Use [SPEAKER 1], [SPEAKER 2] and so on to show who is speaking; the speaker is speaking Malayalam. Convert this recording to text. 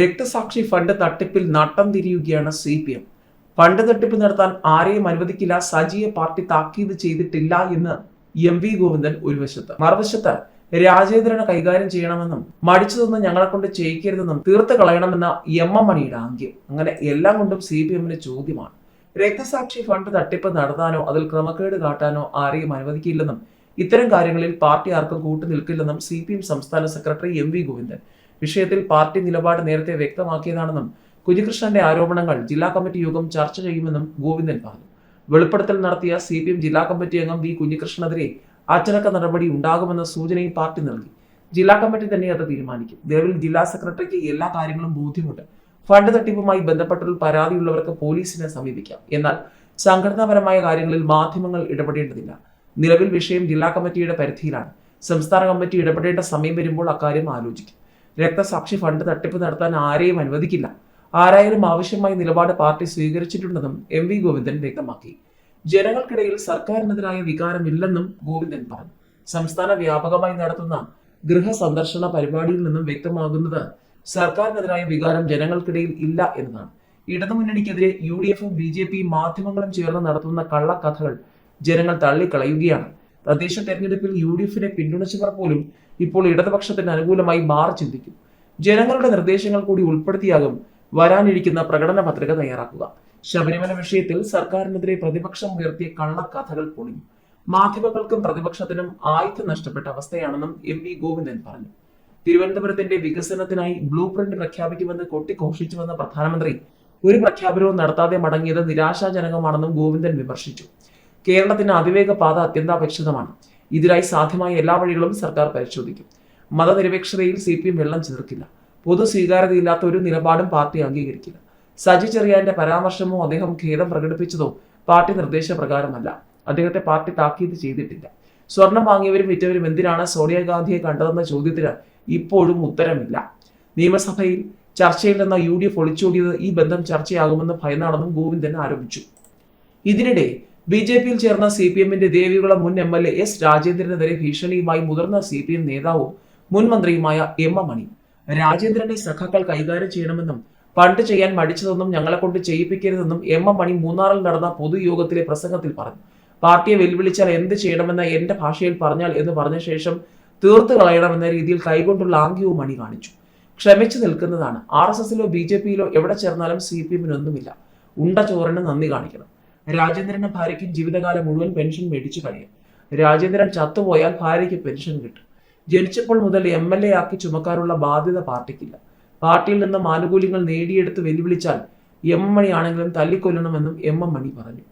[SPEAKER 1] രക്തസാക്ഷി ഫണ്ട് തട്ടിപ്പിൽ നട്ടം തിരിയുകയാണ് സി പി എം. ഫണ്ട് തട്ടിപ്പ് നടത്താൻ ആരെയും അനുവദിക്കില്ല. സജിയെ പാർട്ടി താക്കീത് ചെയ്തിട്ടില്ല എന്ന് എം വി ഗോവിന്ദൻ ഒരു വശത്ത് മറുവശത്ത് രാജേന്ദ്രനെ കൈകാര്യം ചെയ്യണമെന്നും മടിച്ചതൊന്നും ഞങ്ങളെ കൊണ്ട് ചെയ്യിക്കരുതെന്നും തീർത്ത് കളയണമെന്ന എം എം മണിയുടെ ആംഗ്യം. അങ്ങനെ എല്ലാം കൊണ്ടും സി പി എമ്മിന് ചോദ്യമാണ്. രക്തസാക്ഷി ഫണ്ട് തട്ടിപ്പ് നടത്താനോ അതിൽ ക്രമക്കേട് കാട്ടാനോ ആരെയും അനുവദിക്കില്ലെന്നും ഇത്തരം കാര്യങ്ങളിൽ പാർട്ടി ആർക്കും കൂട്ടുനിൽക്കില്ലെന്നും സി പി എം സംസ്ഥാന സെക്രട്ടറി എം വി ഗോവിന്ദൻ. വിഷയത്തിൽ പാർട്ടി നിലപാട് നേരത്തെ വ്യക്തമാക്കിയതാണെന്നും കുഞ്ഞികൃഷ്ണന്റെ ആരോപണങ്ങൾ ജില്ലാ കമ്മിറ്റി യോഗം ചർച്ച ചെയ്യുമെന്നും ഗോവിന്ദൻ പറഞ്ഞു. വെളിപ്പെടുത്തൽ നടത്തിയ സി പി എം ജില്ലാ കമ്മിറ്റി അംഗം വി കുഞ്ഞികൃഷ്ണനെതിരെ അച്ചടക്ക നടപടി ഉണ്ടാകുമെന്ന സൂചനയും പാർട്ടി നൽകി. ജില്ലാ കമ്മിറ്റി തന്നെ അത് തീരുമാനിക്കും. നിലവിൽ ജില്ലാ സെക്രട്ടറിക്ക് എല്ലാ കാര്യങ്ങളും ബോധ്യമുണ്ട്. ഫണ്ട് തട്ടിപ്പുമായി ബന്ധപ്പെട്ടുള്ള പരാതിയുള്ളവർക്ക് പോലീസിനെ സമീപിക്കാം. എന്നാൽ സംഘടനാപരമായ കാര്യങ്ങളിൽ മാധ്യമങ്ങൾ ഇടപെടേണ്ടതില്ല. നിലവിൽ വിഷയം ജില്ലാ കമ്മിറ്റിയുടെ പരിധിയിലാണ്. സംസ്ഥാന കമ്മിറ്റി ഇടപെടേണ്ട സമയം വരുമ്പോൾ അക്കാര്യം ആലോചിക്കും. രക്തസാക്ഷി ഫണ്ട് തട്ടിപ്പ് നടത്താൻ ആരെയും അനുവദിക്കില്ല. ആരായാലും ആവശ്യമായ നിലപാട് പാർട്ടി സ്വീകരിച്ചിട്ടുണ്ടെന്നും എം വി ഗോവിന്ദൻ വ്യക്തമാക്കി. ജനങ്ങൾക്കിടയിൽ സർക്കാരിനെതിരായ വികാരമില്ലെന്നും ഗോവിന്ദൻ പറഞ്ഞു. സംസ്ഥാന വ്യാപകമായി നടത്തുന്ന ഗൃഹ സന്ദർശന പരിപാടിയിൽ നിന്നും വ്യക്തമാകുന്നത് സർക്കാരിനെതിരായ വികാരം ജനങ്ങൾക്കിടയിൽ ഇല്ല എന്നതാണ്. ഇടതുമുന്നണിക്കെതിരെ യു ഡി എഫും ബി ജെ പിയും മാധ്യമങ്ങളും ചേർന്ന് നടത്തുന്ന കള്ളക്കഥകൾ ജനങ്ങൾ തള്ളിക്കളയുകയാണ്. തദ്ദേശ തെരഞ്ഞെടുപ്പിൽ യു ഡി എഫിനെ പിന്തുണച്ചവർ പോലും ഇപ്പോൾ ഇടതുപക്ഷത്തിന് അനുകൂലമായി മാറി ചിന്തിക്കും. ജനങ്ങളുടെ നിർദ്ദേശങ്ങൾ കൂടി ഉൾപ്പെടുത്തിയാകും വരാനിരിക്കുന്ന പ്രകടന പത്രിക തയ്യാറാക്കുക. ശബരിമല വിഷയത്തിൽ സർക്കാരിനെതിരെ പ്രതിപക്ഷം ഉയർത്തിയ കള്ളക്കഥകൾ പൊളിഞ്ഞു. മാധ്യമങ്ങൾക്കും പ്രതിപക്ഷത്തിനും ആയുധം നഷ്ടപ്പെട്ട അവസ്ഥയാണെന്നും എം വി ഗോവിന്ദൻ പറഞ്ഞു. തിരുവനന്തപുരത്തിന്റെ വികസനത്തിനായി ബ്ലൂ പ്രിന്റ് പ്രഖ്യാപിക്കുമെന്ന് കൊട്ടിഘോഷിച്ചുവെന്ന പ്രധാനമന്ത്രി ഒരു പ്രഖ്യാപനവും നടത്താതെ മടങ്ങിയത് നിരാശാജനകമാണെന്നും ഗോവിന്ദൻ വിമർശിച്ചു. കേരളത്തിന് അതിവേഗ പാത അത്യന്താപേക്ഷിതമാണ്. ഇതിനായി സാധ്യമായ എല്ലാ വഴികളും സർക്കാർ പരിശോധിക്കും. മതനിരപേക്ഷതയിൽ സി പി എം വെള്ളം ചേർക്കില്ല പൊതു സ്വീകാര്യതയില്ലാത്ത ഒരു നിലപാടും പാർട്ടി അംഗീകരിക്കില്ല. സജി ചെറിയാന്റെ പരാമർശമോ അദ്ദേഹം ഖേദം പ്രകടിപ്പിച്ചതോ പാർട്ടി നിർദ്ദേശപ്രകാരമല്ല. അദ്ദേഹത്തെ പാർട്ടി താക്കീത് ചെയ്തിട്ടില്ല. സ്വർണം വാങ്ങിയവരും വിറ്റവരും എന്തിനാണ് സോണിയാഗാന്ധിയെ കണ്ടതെന്ന ചോദ്യത്തിന് ഇപ്പോഴും ഉത്തരമില്ല. നിയമസഭയിൽ ചർച്ചയിൽ നിന്ന് യു ഡി എഫ് ഒളിച്ചോടിയത് ഈ ബന്ധം ചർച്ചയാകുമെന്ന് ഭയന്നാണെന്നും ഗോവിന്ദൻ ആരോപിച്ചു. ഇതിനിടെ ബി ജെ പിയിൽ ചേർന്ന സി പി എമ്മിന്റെ ദേവികുളം മുൻ എം എൽ എ എസ് രാജേന്ദ്രനെതിരെ ഭീഷണിയുമായി മുതിർന്ന സി പി എം നേതാവും മുൻ മന്ത്രിയുമായ എം എം മണി. രാജേന്ദ്രനെ സഖാക്കൾ കൈകാര്യം ചെയ്യണമെന്നും പണ്ട് ചെയ്യാൻ മടിച്ചതെന്നും ഞങ്ങളെ കൊണ്ട് ചെയ്യിപ്പിക്കരുതെന്നും എം എം മണി മൂന്നാറിൽ നടന്ന പൊതുയോഗത്തിലെ പ്രസംഗത്തിൽ പറഞ്ഞു. പാർട്ടിയെ വെല്ലുവിളിച്ചാൽ എന്ത് ചെയ്യണമെന്ന് എന്റെ ഭാഷയിൽ പറഞ്ഞാൽ എന്ന് പറഞ്ഞ ശേഷം തീർത്തു കളയണമെന്ന രീതിയിൽ കൈകൊണ്ടുള്ള ആംഗ്യവും മണി കാണിച്ചു. ക്ഷമിച്ചു നിൽക്കുന്നതാണ്. ആർ എസ് എസിലോ ബി ജെ പിയിലോ എവിടെ ചേർന്നാലും സി പി എമ്മിനൊന്നുമില്ല ഉണ്ട ചോറിന് നന്ദി കാണിക്കണം. രാജേന്ദ്രന്റെ ഭാര്യയ്ക്കും ജീവിതകാലം മുഴുവൻ പെൻഷൻ മേടിച്ചു കഴിയും രാജേന്ദ്രൻ ചത്തുപോയാൽ ഭാര്യയ്ക്ക് പെൻഷൻ കിട്ടും. ജനിച്ചപ്പോൾ മുതൽ എം എൽ എ ആക്കി ചുമക്കാനുള്ള ബാധ്യത പാർട്ടിക്കില്ല. പാർട്ടിയിൽ നിന്നും ആനുകൂല്യങ്ങൾ നേടിയെടുത്ത് വെല്ലുവിളിച്ചാൽ എം മണിയാണെങ്കിലും തല്ലിക്കൊല്ലണമെന്നും എം എം മണി പറഞ്ഞു.